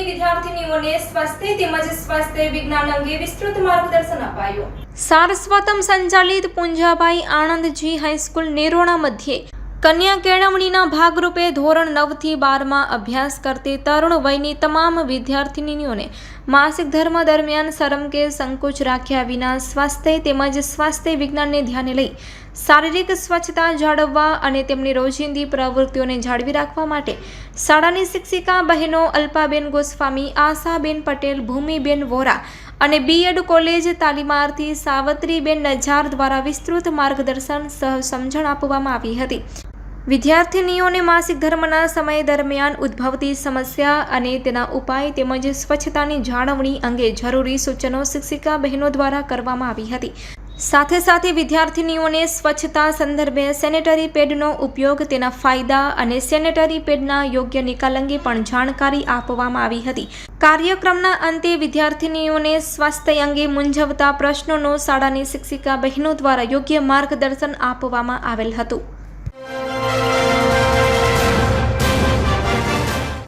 વિદ્યાર્થીનીઓને સ્વાસ્થ્ય તેમજ સ્વાસ્થ્ય વિજ્ઞાન અંગે વિસ્તૃત માર્ગદર્શન અપાયું. સારસ્વતમ સંચાલિત પુંજાભાઈ આણંદજી હાઈસ્કૂલ નેરોણા મધ્યે કન્યા કેળવણીના ભાગરૂપે ધોરણ નવથી બારમાં અભ્યાસ કરતી તરુણ વયની તમામ વિદ્યાર્થિનીઓને માસિક ધર્મ દરમિયાન શરમ કે સંકોચ રાખ્યા વિના સ્વાસ્થ્ય તેમજ સ્વાસ્થ્ય વિજ્ઞાનને ધ્યાને લઈ શારીરિક સ્વચ્છતા જાળવવા અને તેમની રોજિંદી પ્રવૃત્તિઓને જાળવી રાખવા માટે શાળાની શિક્ષિકા બહેનો અલ્પાબેન ગોસ્વામી, આશાબેન પટેલ, ભૂમિબેન વોરા અને બીએડ કોલેજ તાલીમાર્થી સાવત્રીબેન નજાર દ્વારા વિસ્તૃત માર્ગદર્શન સહ સમજણ આપવામાં આવી હતી. વિદ્યાર્થિનીઓને માસિક ધર્મના સમય દરમિયાન ઉદ્ભવતી સમસ્યા અને તેના ઉપાય તેમજ સ્વચ્છતાની જાળવણી અંગે જરૂરી સૂચનો શિક્ષિકા બહેનો દ્વારા કરવામાં આવી હતી. સાથે સાથે વિદ્યાર્થિનીઓને સ્વચ્છતા સંદર્ભે સેનેટરી પેડનો ઉપયોગ, તેના ફાયદા અને સેનેટરી પેડના યોગ્ય નિકાલ અંગે પણ જાણકારી આપવામાં આવી હતી. કાર્યક્રમના અંતે વિદ્યાર્થિનીઓને સ્વાસ્થ્ય અંગે મૂંઝવતા પ્રશ્નોનો શાળાની શિક્ષિકા બહેનો દ્વારા યોગ્ય માર્ગદર્શન આપવામાં આવેલ હતું.